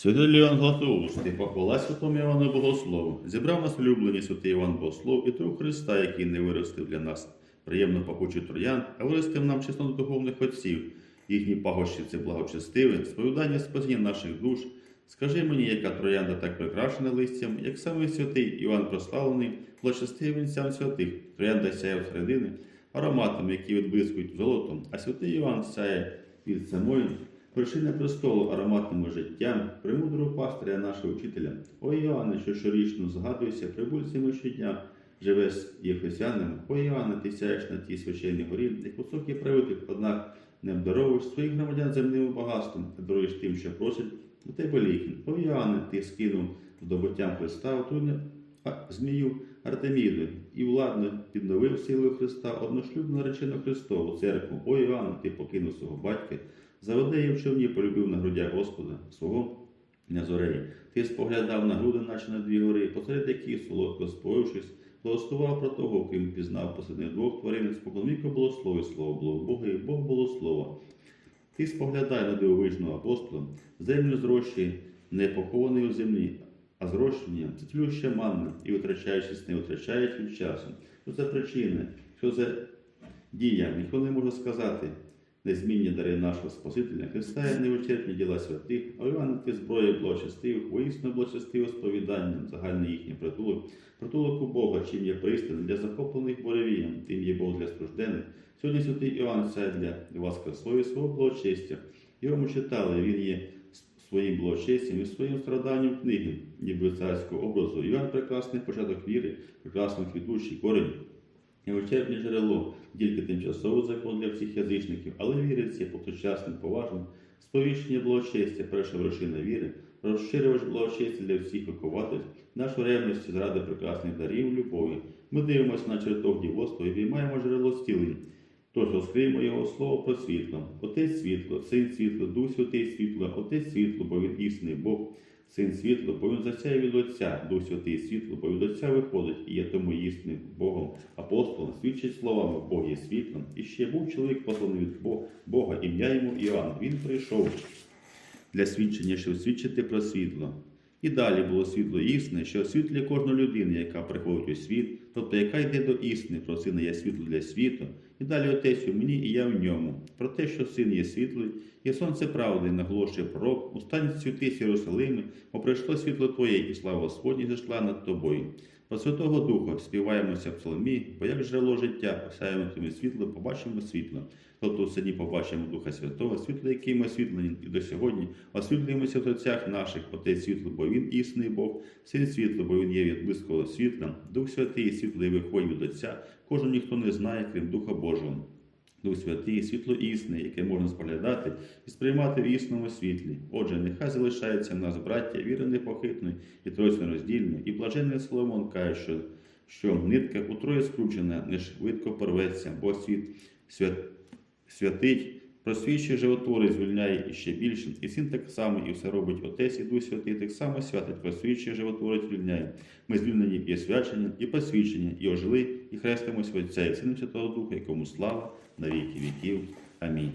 Святий Ліон Златоустий, похвала святому Івану Богослову, зібрав нас улюблені святий Іван Богослов і того Христа, який не виростив для нас. Приємно пахучий троян, а виростив нам чесноти духовних отців, їхні пагощі це благочестиве, сповідання спасіння наших душ. Скажи мені, яка троянда так прикрашена листям, як самий святий Іван прославлений, благочестивий вінцям святих, троянда сяє всередини, ароматами, які відблискують золотом, а святий Іван сяє від самої вершини престолу ароматним життям, премудрого пастиря нашого вчителя. О Іоанне, що щорічно згадується прибульцями щодня, живе з єфесянами. О Іоанне, ти сяєш на тій священній горі, як високий правитель, однак не обдаровуєш своїх громадян земним багатством, а даруєш тим, що просять у тебе ліки. О Іоанне, ти скинув здобуттям Христа отруйну а, змію Артеміду і владно підновив силою Христа одношлюбну наречену Христову церкву. О Іоанне, ти покинув свого батька, заведе в човні, полюбив на грудях Господа свого Назореї. Ти споглядав на груди, наче на дві гори, посеред яких, солодко споївшись, благословав про того, ким пізнав посеред двох тварин, споконвіку було слово, і слово було в Бога, і Бог було слово. Ти споглядай на дивовижного апостола, землю зрощі, не похований у землі, а зрощення це тлюща манна, і витрачаючись, не витрачають часу. Що за причина, що за дія, ніхто не може сказати. Незмінні дари нашого Спасителя, Христа і невичерпні діла святих, а Івана ти зброя благочестивих, воїсно благочестиве сповідання, загальний їхній притулок, притулок у Бога, чим є пристань для захоплених буревієм, тим є Бог для страждених. Сьогодні святий Іоанн сяє для вас красою свого благочестя. Його ми читали, він є своїм благочестям і своїм страданням книги, ніби царського образу. Іван прекрасний початок віри, прекрасний квітучий корень. Невичерпне джерело, тільки тимчасовий закон для всіх язичників, але вірець є повсучасним, поважним, сповіщення благочестя, перша вершина віри, розширювач благочестя для всіх вихователів, нашу ревність заради прекрасних дарів любові. Ми дивимося на чертог дівоцтва і віймаємо джерело стілень. Тож розкриємо його слово про світло. Отець світло, син світло, Дух Святий світло, Отець світло, бо він істинний Бог, син світло, бо він засяє від Отця, Дух Святий світло, бо від Отця виходить і є тому істинним Богом. Апостолом свідчить словами Бог є світлом. І ще був чоловік посланий від Бога, ім'я йому Іоанн. Він прийшов для свідчення, щоб свідчити про світло. І далі було світло істини, що освітлює кожну людину, яка приходить у світ, тобто яка йде до істини, про сина є світло для світу. І далі отець у мені, і я в ньому. Про те, що син є світлий, є сонце правди, наголошує пророк, устань святись Єрусалими, бо прийшло світло Твоє, і слава Господня зійшла над тобою. Про Святого Духа співаємося в псалмі, бо як джерело життя, осяємо тобі світло, побачимо світло. Тобто сині побачимо Духа Святого, світло, який ми освітлені і до сьогодні, освітлюємося в серцях наших, Отець світло, бо Він істинний Бог, Син світло, бо Він є від близького світла, Дух Святий, світло і виходить від Отця, кожен ніхто не знає, крім Духа Божого. Дух Святий, світло існе, яке можна споглядати і сприймати в існому світлі. Отже, нехай залишається в нас, браття, віри непохитної і тройсно роздільної, і блаженний Соломон каже, що, що нитка утроє скручена, не швидко порветься, бо світ свят, святить, просвічує животвори, звільняє і ще більше. І син так само, і все робить Отець і Дух Святий, так само святить, просвічує, животворець, звільняє. Ми звільнені і освячення, і посвідчення, і ожили, і хрестимось в Отця, і Сина Святого Духа, якому слава на віки віків. Амінь.